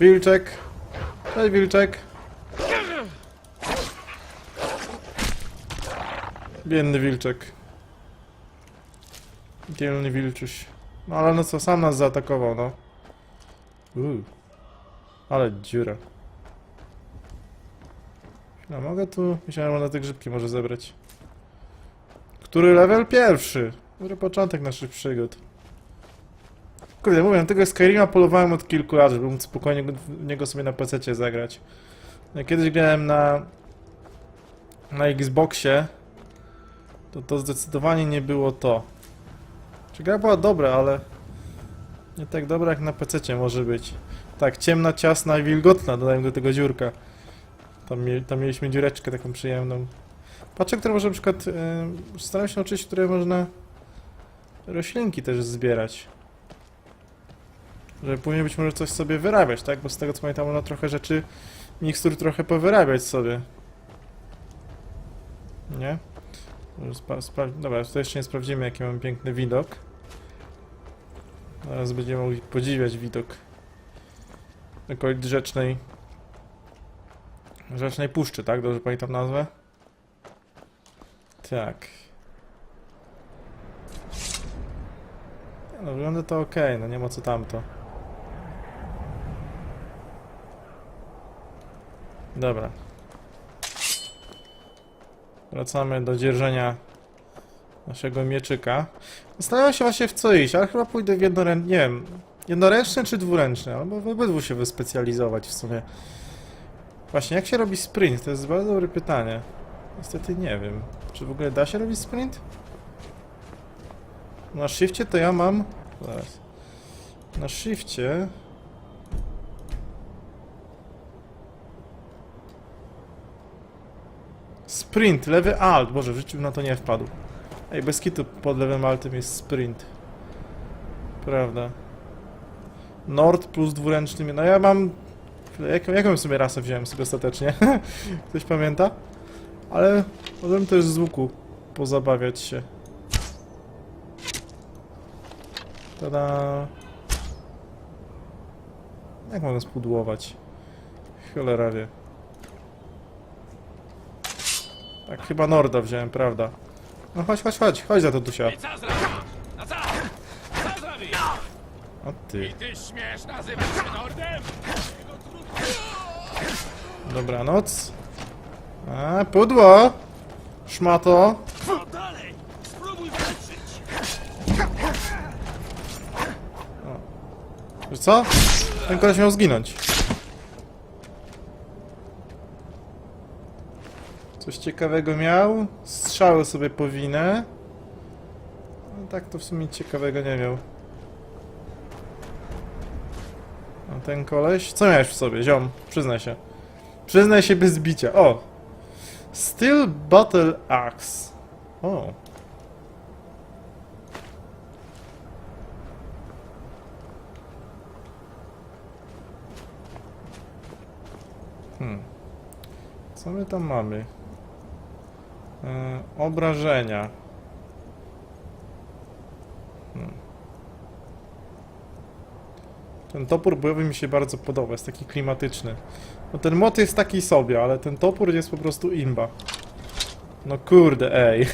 Wilczek. Cześć, Wilczek. Biedny Wilczek. Dzielny Wilczuś. No ale no co, sam nas zaatakował, no. Uuu. Ale dziura. No mogę tu... Myślałem, na te grzybki może zebrać. Który level? Pierwszy. Dobry początek naszych przygód. Kurde, mówię, na tego Skyrima polowałem od kilku lat, żeby móc spokojnie w niego sobie na PC zagrać. Kiedyś grałem na... na Xboxie, to to zdecydowanie nie było to. Czy gra była dobra, ale nie tak dobra jak na PC może być. Tak, ciemna, ciasna i wilgotna, dodałem do tego dziurka. Tam, tam mieliśmy dziureczkę taką przyjemną. Patrzę, które może na przykład... Yy, staram się nauczyć, które można roślinki też zbierać. Żeby później być może coś sobie wyrabiać, tak? Bo z tego co pamiętam, można trochę rzeczy, mikstur trochę powyrabiać sobie. Nie? Spra- Dobra, tutaj jeszcze nie sprawdzimy, jaki mamy piękny widok. Zaraz będziemy mogli podziwiać widok okolic rzecznej rzecznej puszczy, tak? Dobrze pamiętam nazwę? Tak. No, wygląda to ok, no nie ma co tamto. Dobra. Wracamy do dzierżenia naszego mieczyka. Zastanawiam się właśnie w co iść, ale chyba pójdę w jednoręczny, nie wiem, jednoręczny czy dwuręczny, albo w obydwu się wyspecjalizować w sumie. Właśnie, jak się robi sprint? To jest bardzo dobre pytanie. Niestety nie wiem. Czy w ogóle da się robić sprint? Na shifcie to ja mam... Zaraz. Na shifcie... Sprint, lewy alt. Boże, w życiu na to nie wpadł. Ej, bez kitu pod lewym altem jest sprint. Prawda. Nord plus dwuręczny... No ja mam... Jak, jaką sobie rasę wziąłem sobie ostatecznie? Ktoś pamięta? Ale możemy też z łuku pozabawiać się. Tada. Jak mogę spudłować? Cholera wie. Tak, chyba Norda wziąłem, prawda? No chodź, chodź, chodź, chodź za to Dusia. I co zrobisz? No co? Co zrobisz? O ty. I ty śmiesz nazywać się Nordem? Dobranoc. A, pudło! Szmato. Co dalej? Spróbuj walczyć! Wiesz co? Ten koleś miał zginąć. Coś ciekawego miał. Strzały sobie powinę. No tak to w sumie ciekawego nie miał. A ten koleś? Co miałeś w sobie, ziom? Przyznaj się. Przyznaj się bez bicia. O! Steel Battle Axe. O. Hmm. Co my tam mamy? E, obrażenia. Hmm. Ten topór bojowy mi się bardzo podoba, jest taki klimatyczny. No ten młot jest taki sobie, ale ten topór jest po prostu imba. No kurde, ej.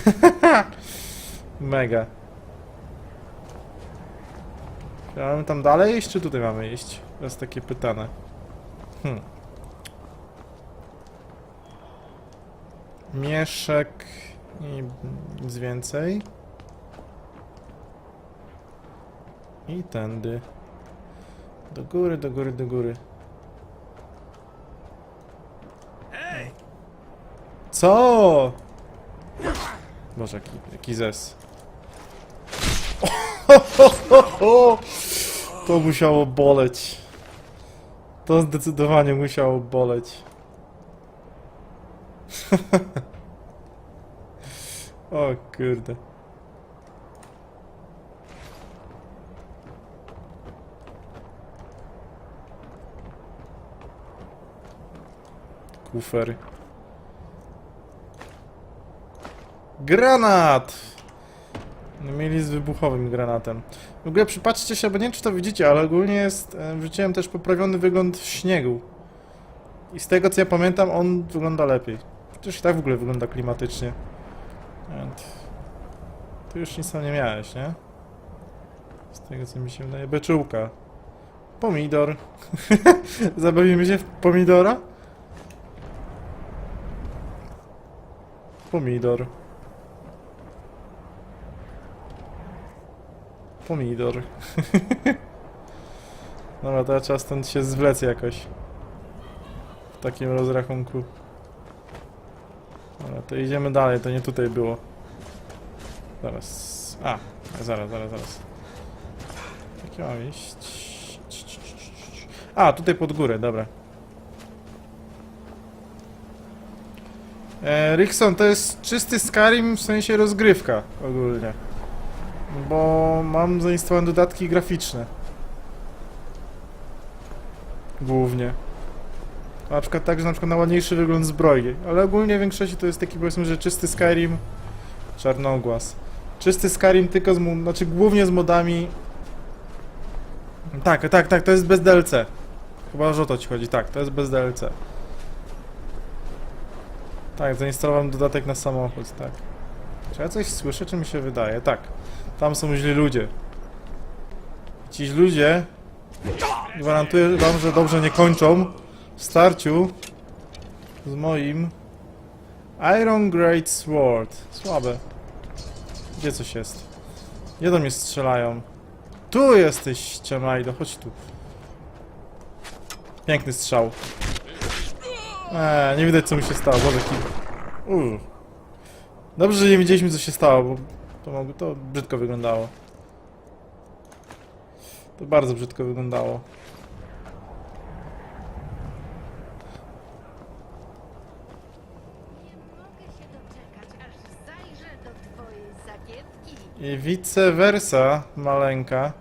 Mega. Czy Mamy tam dalej iść, czy tutaj mamy iść? To jest takie pytanie. Hmm. Mieszek i nic więcej. I tędy. Do góry, do góry, do góry. Hej! Co? Boże, jaki, jaki zes. To musiało boleć. To zdecydowanie musiało boleć. o kurde. Kufer. Granat! Mieli z wybuchowym granatem. W ogóle przypatrzcie się, bo nie wiem czy to widzicie, ale ogólnie jest, e, wrzuciłem też poprawiony wygląd śniegu. I z tego co ja pamiętam, on wygląda lepiej. Chociaż i tak w ogóle wygląda klimatycznie. Tu już nic tam nie miałeś, nie? Z tego co mi się wydaje. Beczułka. Pomidor. Zabawimy się w pomidora? Pomidor. Pomidor. Dobra, ja trzeba stąd się zwlec jakoś. W takim rozrachunku. Dobra, to idziemy dalej, to nie tutaj było. Zaraz. A, zaraz, zaraz, zaraz. Jak ja mam iść? A, tutaj pod górę, dobra. E, Rickson, to jest czysty Skyrim w sensie rozgrywka ogólnie. Bo mam zainstalowane dodatki graficzne. Głównie. Na przykład tak, że na przykład na ładniejszy wygląd zbroi. Ale ogólnie w większości to jest taki powiedzmy, że czysty Skyrim czarnogłaz. Czysty Skyrim tylko z, znaczy głównie z modami. Tak, tak, tak, to jest bez DLC. Chyba, że o to ci chodzi. Tak, to jest bez DLC. Tak, zainstalowałem dodatek na samochód, tak. Czy ja coś słyszę, czy mi się wydaje? Tak. Tam są źli ludzie. Ci ludzie gwarantuję wam, że dobrze nie kończą w starciu z moim Iron Great Sword. Słabe. Gdzie coś jest? Gdzie do mnie strzelają? Tu jesteś, Ciamajdo, chodź tu. Piękny strzał. Eee, nie widać co mi się stało, Boże, kim... Dobrze, że nie widzieliśmy co się stało, bo to, to brzydko wyglądało. To bardzo brzydko wyglądało. Nie mogę się doczekać, aż zajrzę do twojej zakietki. I vice versa, maleńka.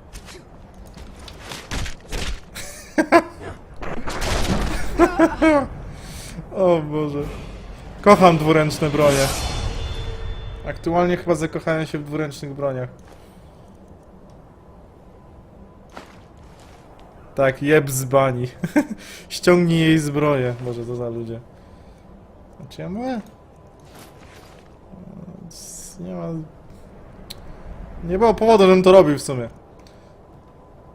o Boże. Kocham dwuręczne bronie. Aktualnie chyba zakochałem się w dwuręcznych broniach. Tak, jeb z bani. Ściągnij jej zbroję. Boże, to za ludzie. Znaczy ja mówię? Nie ma nie było powodu, żebym to robił w sumie.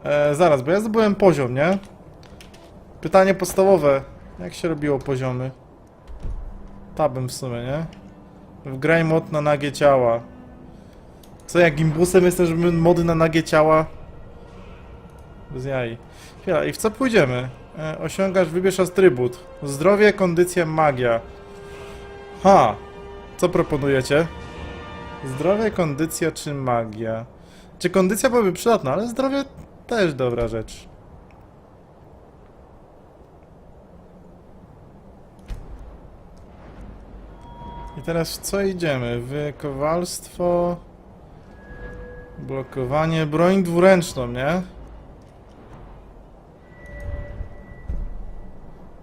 E, zaraz, bo ja zdobyłem poziom, nie? Pytanie podstawowe. Jak się robiło poziomy? Tabem w sumie, nie? Wgraj mod na nagie ciała. Co, jak gimbusem jestem, żeby mody na nagie ciała? Bez jaj. Chwila, i w co pójdziemy? E, osiągasz, wybierz atrybut. Zdrowie, kondycja, magia. Ha! Co proponujecie? Zdrowie, kondycja czy magia? Czy kondycja byłaby przydatna, ale zdrowie też dobra rzecz. I teraz w co idziemy? Wykowalstwo... Blokowanie, broń dwuręczną, nie?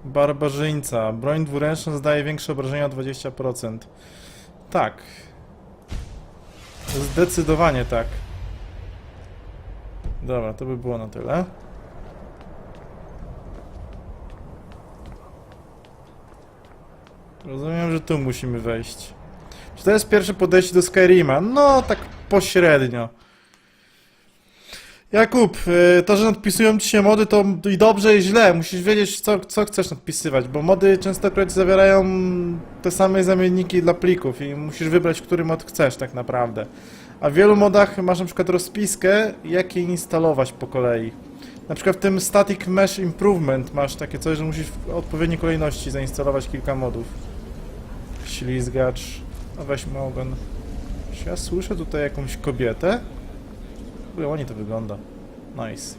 Barbarzyńca. Broń dwuręczna zdaje większe obrażenia o 20%. Tak. Zdecydowanie tak. Dobra, to by było na tyle. Rozumiem, że tu musimy wejść. Czy to jest pierwsze podejście do Skyrima? No, tak pośrednio. Jakub, y, to, że nadpisują ci się mody, to i dobrze, i źle. Musisz wiedzieć, co, co chcesz nadpisywać, bo mody częstokroć zawierają te same zamienniki dla plików i musisz wybrać, który mod chcesz tak naprawdę. A w wielu modach masz na przykład rozpiskę, jak je instalować po kolei. Na przykład w tym Static Mesh Improvement masz takie coś, że musisz w odpowiedniej kolejności zainstalować kilka modów. Ślizgacz. A weźmy ogon. Czy ja słyszę tutaj jakąś kobietę? Oj, ładnie to wygląda. Nice.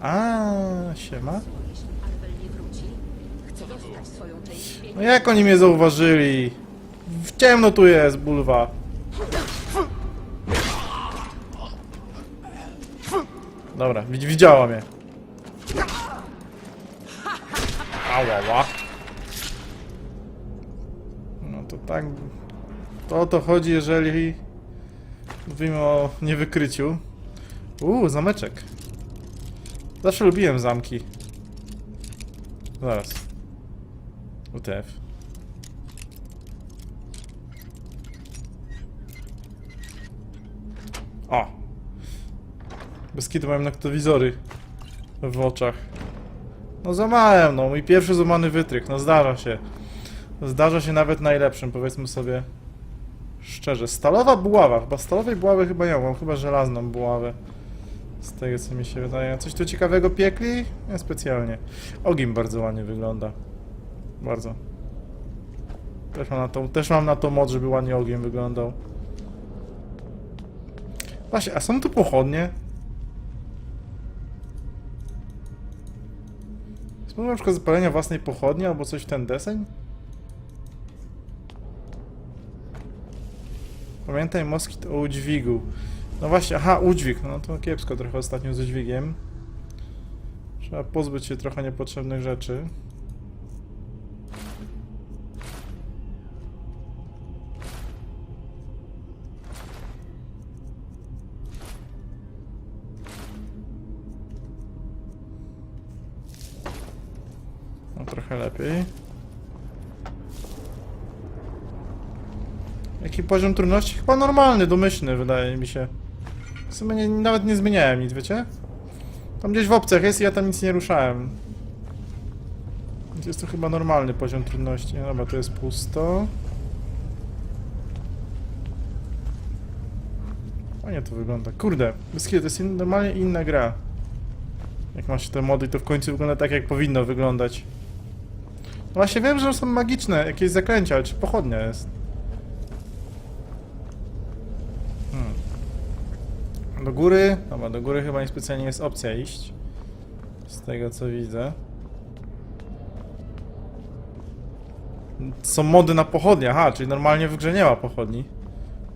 A, siema. No jak oni mnie zauważyli? W ciemno tu jest, bulwa. Dobra, widz- widziała mnie. Ała, No to tak... To o to chodzi, jeżeli... Mówimy o niewykryciu. Uuu, zameczek. Zawsze lubiłem zamki. Zaraz. UTF. O! Bez kitu mam noktowizory w oczach. No złamałem, no. Mój pierwszy złamany wytrych. No zdarza się. Zdarza się nawet najlepszym, powiedzmy sobie szczerze. Stalowa buława. Chyba stalowej buławy chyba nie mam. Chyba żelazną buławę. Z tego co mi się wydaje. Coś tu ciekawego piekli? Nie specjalnie. Ogień bardzo ładnie wygląda. Bardzo. Też mam na to, też mam na to moc, żeby ładnie ogień wyglądał. Właśnie, a są tu pochodnie? Spróbuj na przykład zapalenia własnej pochodni albo coś w ten deseń? Pamiętaj moskit o udźwigu. No właśnie, aha, udźwig. No to kiepsko trochę ostatnio z udźwigiem. Trzeba pozbyć się trochę niepotrzebnych rzeczy. No trochę lepiej. Jaki poziom trudności? Chyba normalny, domyślny wydaje mi się. W sumie nie, nawet nie zmieniałem nic, wiecie? Tam gdzieś w opcjach jest i ja tam nic nie ruszałem. Więc jest to chyba normalny poziom trudności. Dobra, to jest pusto. Fajnie to wygląda. Kurde, to jest normalnie inna gra. Jak ma się te mody, to w końcu wygląda tak, jak powinno wyglądać. No właśnie wiem, że są magiczne, jakieś zaklęcia, ale czy pochodnia jest? Góry? Dobra, do góry chyba niespecjalnie jest opcja iść. Z tego co widzę. Są mody na pochodnie, aha, czyli normalnie w grze nie ma pochodni.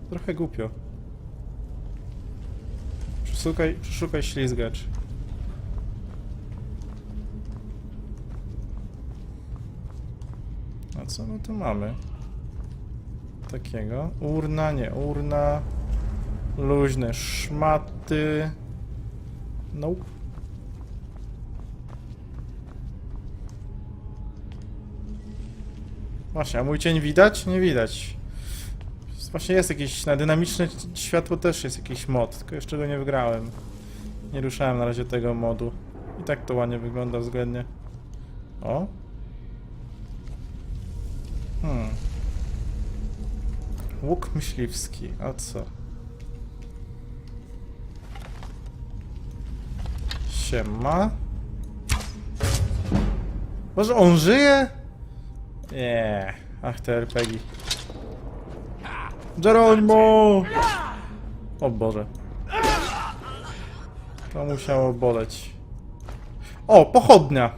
Trochę głupio. Przeszukaj, przeszukaj ślizgacz. A co my tu mamy? Takiego. Urna, nie, urna. Luźne szmaty. Nope. Właśnie, a mój cień widać? Nie widać. Właśnie jest jakiś, na dynamiczne światło też jest jakiś mod, tylko jeszcze go nie wygrałem. Nie ruszałem na razie tego modu. I tak to ładnie wygląda względnie. O, Hmm. Łuk myśliwski, a co? Siema. Może on żyje? Nie. Ach, te RPG. Geronimo! O Boże. To musiało boleć. O, pochodnia!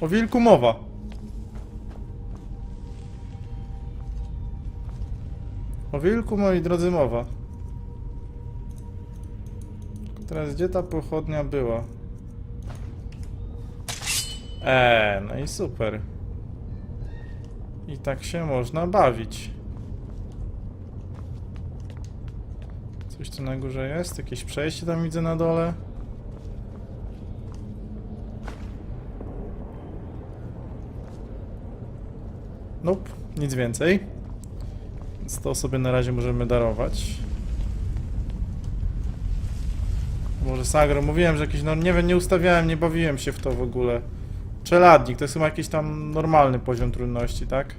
O wilku mowa. O wilku, moi drodzy, mowa. Teraz gdzie ta pochodnia była? Eee, no i super. I tak się można bawić. Coś tu na górze jest? Jakieś przejście tam widzę na dole? Nope, nic więcej. Więc to sobie na razie możemy darować. Może Sagro, mówiłem, że jakiś, no nie wiem, nie ustawiałem, nie bawiłem się w to w ogóle. Czeladnik, to jest chyba jakiś tam normalny poziom trudności, tak?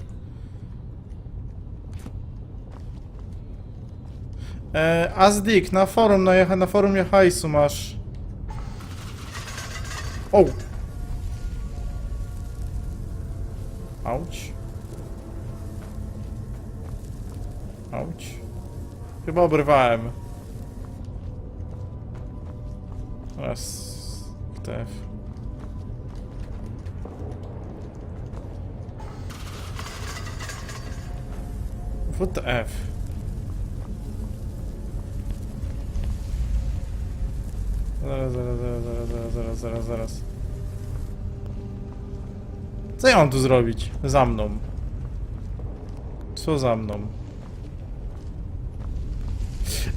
E, Azdik, na forum, na, jecha- na forum Jehajsu masz... O! Auć. Auć. Chyba obrywałem. Raz. TF. WTF. Zaraz, zaraz, zaraz, zaraz, zaraz, zaraz, zaraz, zaraz. Co ja mam tu zrobić? Za mną. Co za mną?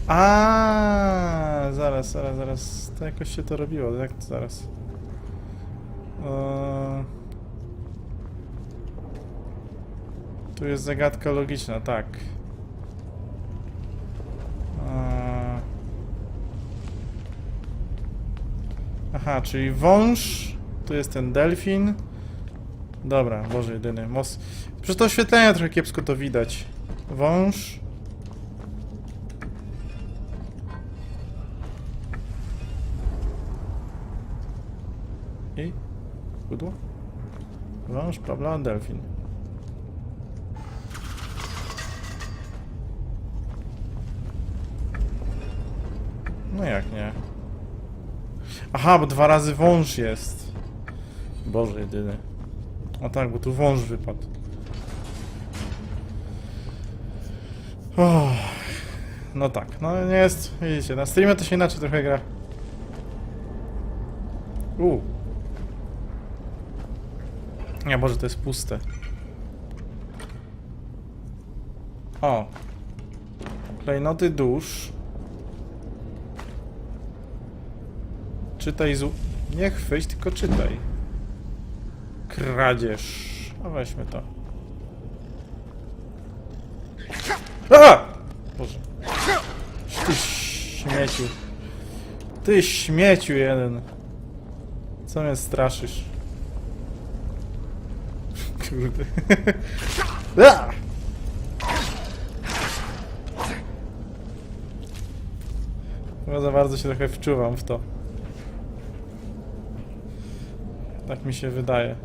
A, zaraz, zaraz, zaraz. To jakoś się to robiło, jak to zaraz? Tu jest zagadka logiczna, tak. Aha, czyli wąż, tu jest ten delfin. Dobra, Boże jedyny. Mos... Przez to oświetlenia trochę kiepsko to widać. Wąż. Wąż, Pabla, delfin. No jak nie? Aha, bo dwa razy wąż jest. Boże jedyny. A tak, bo tu wąż wypadł. Oh. No tak, no nie jest, widzicie, na streamie to się inaczej trochę gra. U. Nie, Boże, to jest puste. O. Klejnoty dusz. Czytaj z... Nie chwyć, tylko czytaj. Kradzież. A weźmy to. A! Boże. Ty śmieciu. Ty śmieciu jeden. Co mnie straszysz? Kurde. A! Chyba za bardzo się trochę wczuwam w to. Tak mi się wydaje.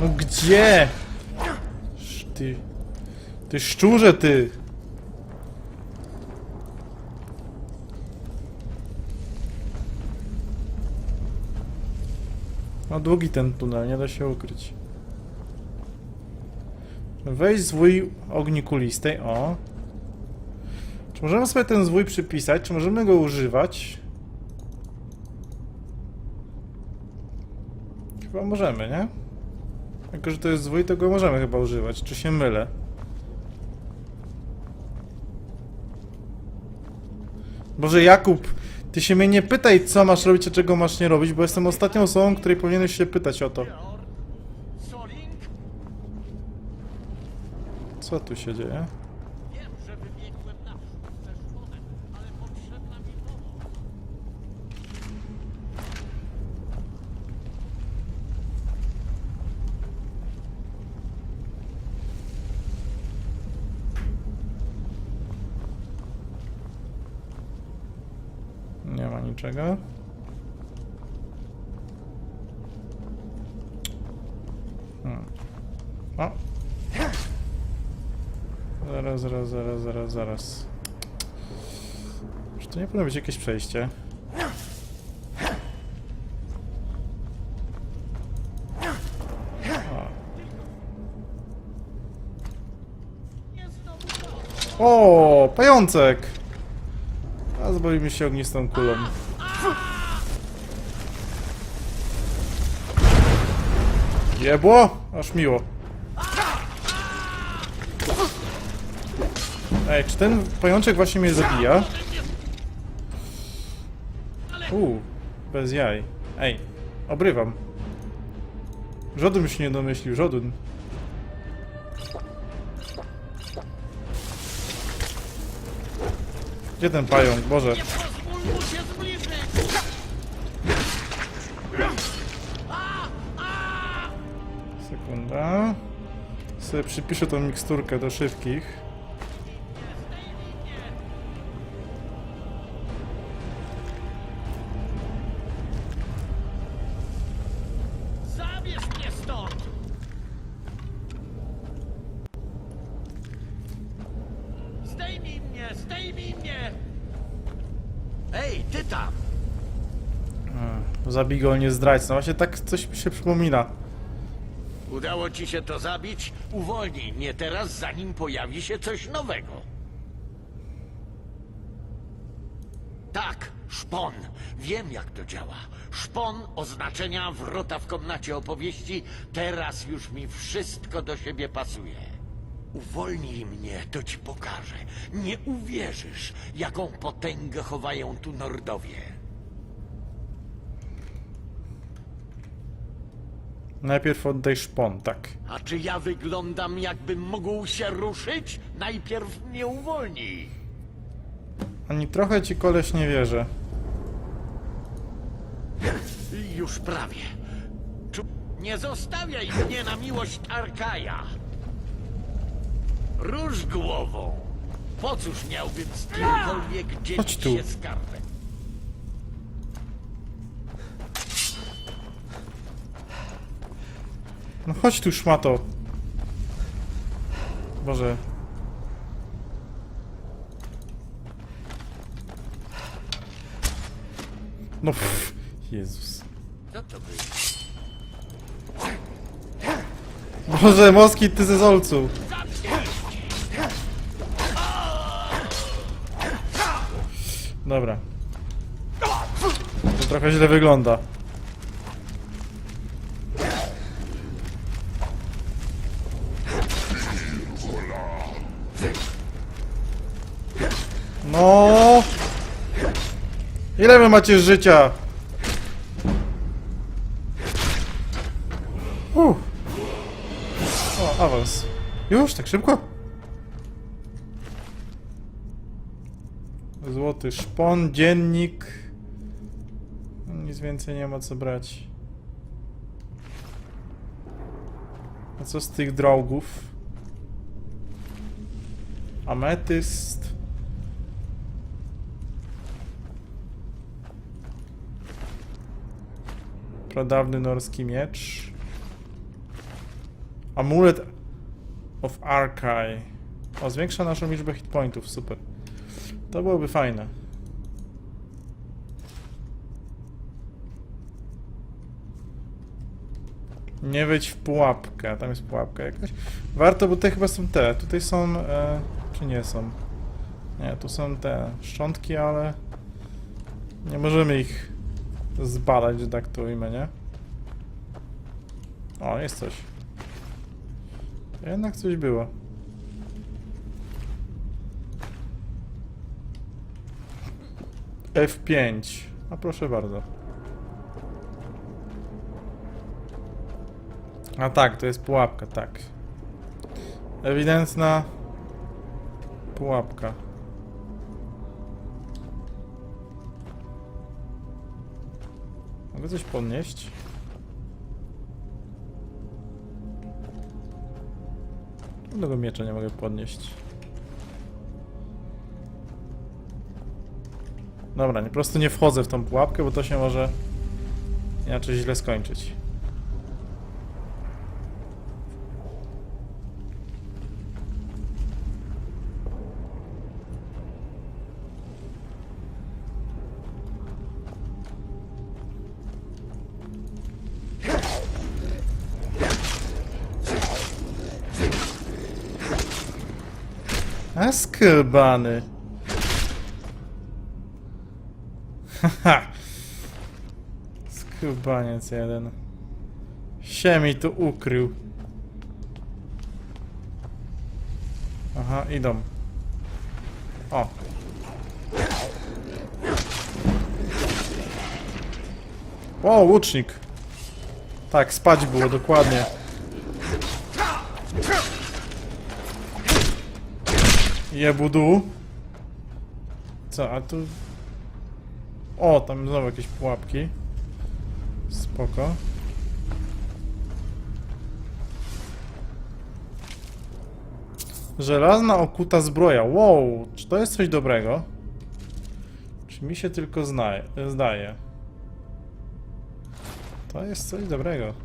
No gdzie? Ty... Ty szczurze, ty! No długi ten tunel, nie da się ukryć. Weź zwój ogni kulistej, o. Czy możemy sobie ten zwój przypisać? Czy możemy go używać? Chyba możemy, nie? Jako, że to jest zwój, to go możemy chyba używać. Czy się mylę? Boże, Jakub, ty się mnie nie pytaj, co masz robić, a czego masz nie robić, bo jestem ostatnią osobą, której powinieneś się pytać o to. Co tu się dzieje? Wiem, że wybiegłem naprzód ze szponem, ale potrzebna mi pomoc. Niczego. Hmm. O! Zaraz, zaraz, zaraz, zaraz, zaraz. Czy to nie powinno być jakieś przejście? O, pajączek! A zboli mi się ognistą kulą. Jebło? Aż miło. Ej, czy ten pajączek właśnie mnie zabija? Uuu, bez jaj. Ej, obrywam. Żaden się nie domyślił, żaden. Gdzie ten pająk? Boże. Sekunda. Sobie przypiszę tą miksturkę do szybkich. Zabij go, nie zdrajcy. No właśnie tak coś mi się przypomina. Udało ci się to zabić? Uwolnij mnie teraz, zanim pojawi się coś nowego. Tak, szpon. Wiem, jak to działa. Szpon oznaczenia wrota w komnacie opowieści. Teraz już mi wszystko do siebie pasuje. Uwolnij mnie, to ci pokażę. Nie uwierzysz, jaką potęgę chowają tu Nordowie. Najpierw oddaj szpon, tak. A czy ja wyglądam, jakbym mógł się ruszyć? Najpierw mnie uwolnij. Ani trochę ci koleś nie wierzę. Już prawie. Czu- Nie zostawiaj mnie na miłość Arkaja. Róż głową. Po cóż miałbym z kimkolwiek dzielić tu. się skarbem? No chodź tu, szmato. Boże. No pff, Jezus. Boże, moski ty ze zolcu. Dobra. To trochę źle wygląda. Ile wy macie życia? Uff. O, awans. Już, tak szybko? Złoty szpon, dziennik. Nic więcej nie ma co brać. A co z tych drogów? Ametyst. Pradawny norski miecz. Amulet of Arkai. O, zwiększa naszą liczbę hitpointów, super. To byłoby fajne. Nie wejdź w pułapkę, tam jest pułapka jakaś. Warto, bo tutaj chyba są te, tutaj są, e, czy nie są? Nie, tu są te szczątki, ale nie możemy ich zbadać, że tak to ujmę, nie? O, jest coś. Jednak coś było. F5. A proszę bardzo. A tak, to jest pułapka, tak. Ewidentna pułapka. Mogę coś podnieść? Żadnego miecza nie mogę podnieść. Dobra, po prostu nie wchodzę w tą pułapkę, bo to się może inaczej źle skończyć. A skrbany. Haha. Skubaniec jeden. Się mi tu ukrył. Aha, idą. O. O, łucznik. Tak, spać było, dokładnie. Jebudu. Co, a tu... O, tam znowu jakieś pułapki. Spoko. Żelazna okuta zbroja. Wow, czy to jest coś dobrego? Czy mi się tylko zdaje? To jest coś dobrego.